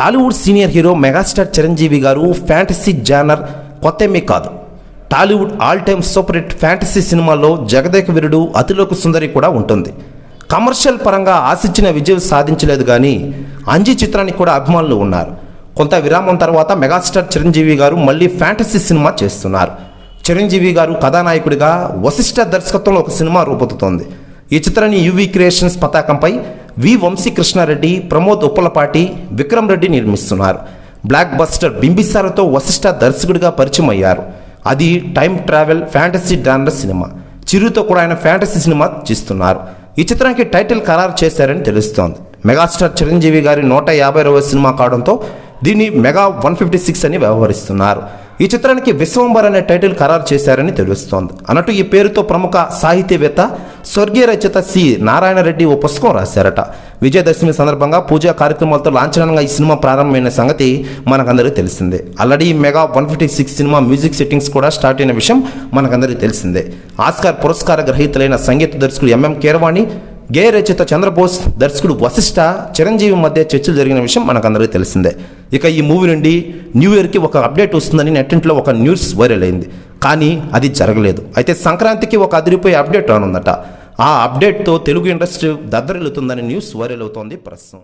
Tollywood senior hero megastar Chiranjeevi garu fantasy genre కొత్తమే కాదు. Tollywood all time super hit fantasy సినిమాల్లో జగదేక వీరుడు అతిలోక సుందరి కూడా ఉంటుంది. Commercial పరంగా ఆశించిన విజయం సాధించలేదు కానీ అంజీ చిత్రానికి కూడా అభిమానులు ఉన్నారు. కొంత విరామం తర్వాత మెగాస్టార్ చిరంజీవి గారు మళ్ళీ ఫ్యాంటసీ సినిమా చేస్తున్నారు. చిరంజీవి గారు కథానాయకుడిగా వశిష్ఠ దర్శకత్వంలో ఒక సినిమా రూపొందుతోంది. ఈ చిత్రాన్ని యువి క్రియేషన్స్ పతాకంపై వి వంశీ కృష్ణారెడ్డి ప్రమోద్ ఉప్పలపాటి విక్రమ్ రెడ్డి నిర్మిస్తున్నారు. బ్లాక్ బస్టర్ బింబిసారతో వశిష్ఠ దర్శకుడిగా పరిచయం అయ్యారు అది time travel fantasy genre cinema. చిరుతో కూడా ఆయన ఫ్యాంటసీ సినిమా చేస్తున్నారు ఈ చిత్రానికి టైటిల్ ఖరారు చేశారని తెలుస్తోంది. మెగాస్టార్ చిరంజీవి గారి నూట యాభై సినిమా కావడంతో దీన్ని మెగా వన్ ఫిఫ్టీ సిక్స్ అని వ్యవహరిస్తున్నారు. ఈ చిత్రానికి విశ్వంబర్ అనే టైటిల్ ఖరారు చేశారని తెలుస్తోంది. అన్నట్టు ఈ పేరుతో ప్రముఖ సాహితీవేత్త స్వర్గీయ రచయిత సి. నారాయణ రెడ్డి ఓ పుస్తకం రాశారట. విజయదశమి సందర్భంగా పూజా కార్యక్రమాలతో లాంఛనంగా ఈ సినిమా ప్రారంభమైన సంగతి మనకందరికీ తెలిసిందే. Already mega one fifty six cinema music settings కూడా స్టార్ట్ అయిన విషయం మనకందరికీ తెలిసిందే. ఆస్కార్ పురస్కార గ్రహీతలైన సంగీత దర్శకుడు ఎంఎం కీరవాణి గేయ రచయిత చంద్రబోస్ దర్శకుడు వశిష్ట చిరంజీవి మధ్య చర్చలు జరిగిన విషయం మనకందరికీ తెలిసిందే. ఇక ఈ మూవీ నుండి న్యూ ఇయర్కి ఒక అప్డేట్ వస్తుందని నెట్టింట్లో ఒక న్యూస్ వైరల్ అయింది. కానీ అది జరగలేదు. అయితే సంక్రాంతికి ఒక అదిరిపోయే అప్డేట్ రానుందట. ఆ అప్డేట్తో తెలుగు ఇండస్ట్రీ దద్దరిల్లుతుందనే న్యూస్ వైరల్ అవుతోంది ప్రస్తుతం.